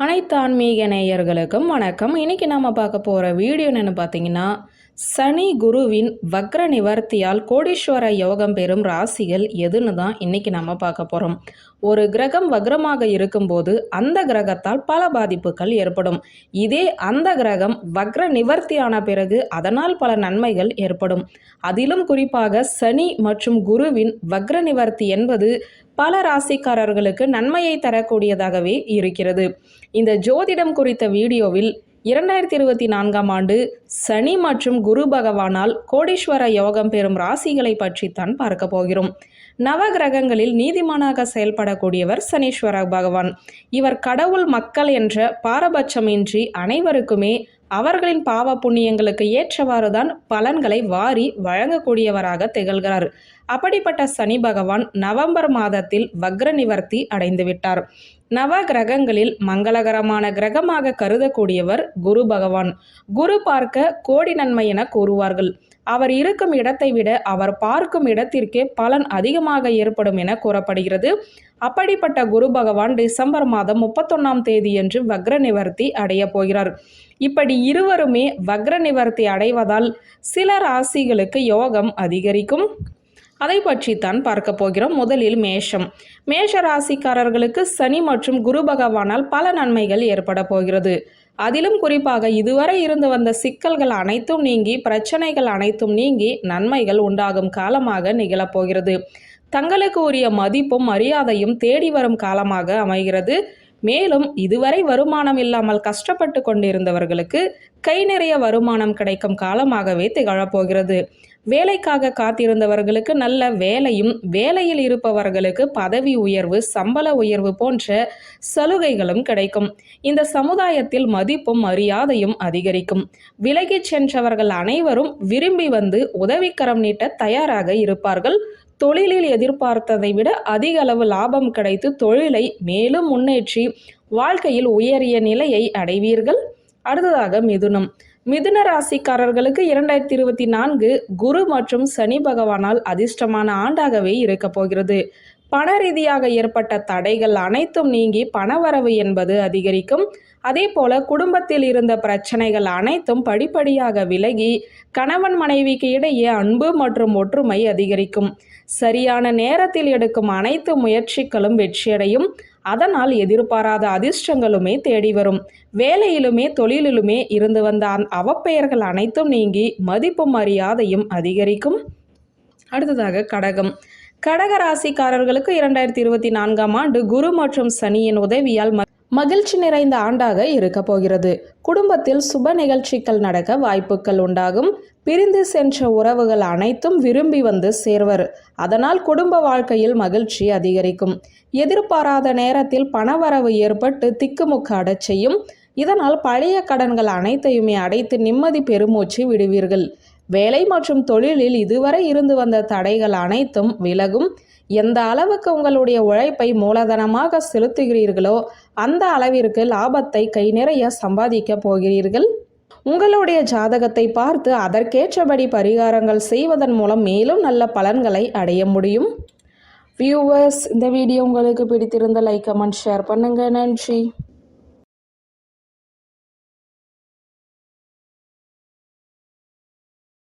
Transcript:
அனைத்து ஆன்மீக நேயர்களுக்கும் வணக்கம். இன்றைக்கி நாம் பார்க்க போகிற வீடியோ என்னென்னு பார்த்தீங்கன்னா சனி குருவின் வக்ர நிவர்த்தியால் கோடீஸ்வர யோகம் பெறும் ராசிகள் எதுன்னு தான் இன்னைக்கு நம்ம பார்க்க போகிறோம் ஒரு கிரகம் வக்ரமாக இருக்கும்போது அந்த கிரகத்தால் பல பாதிப்புகள் ஏற்படும். இதே அந்த கிரகம் வக்ர நிவர்த்தியான பிறகு அதனால் பல நன்மைகள் ஏற்படும். அதிலும் குறிப்பாக சனி மற்றும் குருவின் வக்ர நிவர்த்தி என்பது பல ராசிக்காரர்களுக்கு நன்மையை தரக்கூடியதாகவே இருக்கிறது. இந்த ஜோதிடம் குறித்த வீடியோவில் இரண்டாயிரத்தி இருபத்தி நான்காம் ஆண்டு சனி மற்றும் குரு பகவானால் கோடீஸ்வர யோகம் பெறும் ராசிகளை பற்றித்தான் பார்க்க போகிறோம். நவ கிரகங்களில் நீதிமானாக செயல்படக்கூடியவர் சனீஸ்வர பகவான். இவர் கடவுள் மக்கள் என்ற பாரபட்சமின்றி அனைவருக்குமே அவர்களின் பாவ புண்ணியங்களுக்கு ஏற்றவாறுதான் பலன்களை வாரி வழங்கக்கூடியவராக திகழ்கிறார். அப்படிப்பட்ட சனி பகவான் நவம்பர் மாதத்தில் வக்ர நிவர்த்தி அடைந்துவிட்டார் நவ கிரகங்களில் மங்களகரமான கிரகமாக கருதக்கூடியவர் குரு பகவான். குரு பார்க்க கோடி நன்மை என கூறுவார்கள். அவர் இருக்கும் இடத்தை விட அவர் பார்க்கும் இடத்திற்கே பலன் அதிகமாக ஏற்படும் என கூறப்படுகிறது. அப்படிப்பட்ட குரு பகவான் டிசம்பர் மாதம் முப்பத்தொன்னாம் தேதியன்று வக்ர நிவர்த்தி அடைய போகிறார். இப்படி இருவருமே வக்ர நிவர்த்தி அடைவதால் சில ராசிகளுக்கு யோகம் அதிகரிக்கும். அதை பற்றி தான் பார்க்க போகிறோம். முதலில் மேஷம். மேஷ ராசிக்காரர்களுக்கு சனி மற்றும் குரு பகவானால் பல நன்மைகள் ஏற்பட போகிறது. அதிலும் குறிப்பாக இதுவரை இருந்து வந்த சிக்கல்கள் அனைத்தும் நீங்கி பிரச்சனைகள் அனைத்தும் நீங்கி நன்மைகள் உண்டாகும் காலமாக நிகழப்போகிறது. தங்களுக்கு உரிய மதிப்பும் மரியாதையும் தேடி வரும் காலமாக அமைகிறது. மேலும் இதுவரை வருமானம் இல்லாமல் கஷ்டப்பட்டு கொண்டிருந்தவர்களுக்கு கை நிறைய வருமானம் கிடைக்கும் காலமாகவே திகழப்போகிறது. வேலைக்காக காத்திருந்தவர்களுக்கு நல்ல வேலையும் வேலையில் இருப்பவர்களுக்கு பதவி உயர்வு சம்பள உயர்வு போன்ற சலுகைகளும் கிடைக்கும். இந்த சமுதாயத்தில் மதிப்பும் மரியாதையும் அதிகரிக்கும். விலகிச் சென்றவர்கள் அனைவரும் விரும்பி வந்து உதவிக்கரம் நீட்ட தயாராக இருப்பார்கள். தொழிலில் எதிர்பார்த்ததை விட அதிக அளவு லாபம் கிடைத்து தொழிலை மேலும் முன்னேற்றி வாழ்க்கையில் உயரிய நிலையை அடைவீர்கள். அடுத்ததாக மிதுனம். மிதுன ராசிக்காரர்களுக்கு இரண்டாயிரத்தி இருபத்தி நான்கு குரு மற்றும் சனி பகவானால் அதிர்ஷ்டமான ஆண்டாகவே இருக்கப் போகிறது. பண ரீதியாக ஏற்பட்ட தடைகள் அனைத்தும் நீங்கி பணவரவு என்பது அதிகரிக்கும். அதே போல குடும்பத்தில் இருந்த பிரச்சனைகள் அனைத்தும் படிப்படியாக விலகி கணவன் மனைவிக்கு இடையே அன்பு மற்றும் ஒற்றுமை அதிகரிக்கும். சரியான நேரத்தில் எடுக்கும் அனைத்து முயற்சிகளும் வெற்றியடையும். அதனால் எதிர்பாராத அதிர்ஷ்டங்களுமே தேடி வரும். வேலையிலுமே தொழிலிலுமே இருந்து வந்த அவப்பெயர்கள் அனைத்தும் நீங்கி மதிப்பு மரியாதையும் அதிகரிக்கும். அடுத்ததாக கடகம். கடக ராசிக்காரர்களுக்கு இரண்டாயிரத்தி இருபத்தி நான்காம் ஆண்டு குரு மற்றும் சனியின் உதவியால் மகிழ்ச்சி நிறைந்த ஆண்டாக இருக்க போகிறது. குடும்பத்தில் சுப நிகழ்ச்சிகள் நடக்க வாய்ப்புகள் உண்டாகும். பிரிந்து சென்ற உறவுகள் அனைத்தும் விரும்பி வந்து சேர்வர். அதனால் குடும்ப வாழ்க்கையில் மகிழ்ச்சி அதிகரிக்கும். எதிர்பாராத நேரத்தில் பணவரவு ஏற்பட்டு திக்குமுக்காட செய்யும். இதனால் பழைய கடன்கள் அனைத்தையுமே அடைத்து நிம்மதி பெருமூச்சு விடுவீர்கள். வேலை மற்றும் தொழிலில் இதுவரை இருந்து வந்த தடைகள் அனைத்தும் விலகும். எந்த அளவுக்கு உங்களுடைய உழைப்பை மூலதனமாக செலுத்துகிறீர்களோ அந்த அளவிற்கு லாபத்தை கை நிறைய சம்பாதிக்க போகிறீர்கள். உங்களுடைய ஜாதகத்தை பார்த்து அதற்கேற்றபடி பரிகாரங்கள் செய்வதன் மூலம் மேலும் நல்ல பலன்களை அடைய முடியும். வியூவர்ஸ் இந்த வீடியோ உங்களுக்கு பிடித்திருந்த லைக் கமெண்ட் ஷேர் பண்ணுங்கள் நன்றி.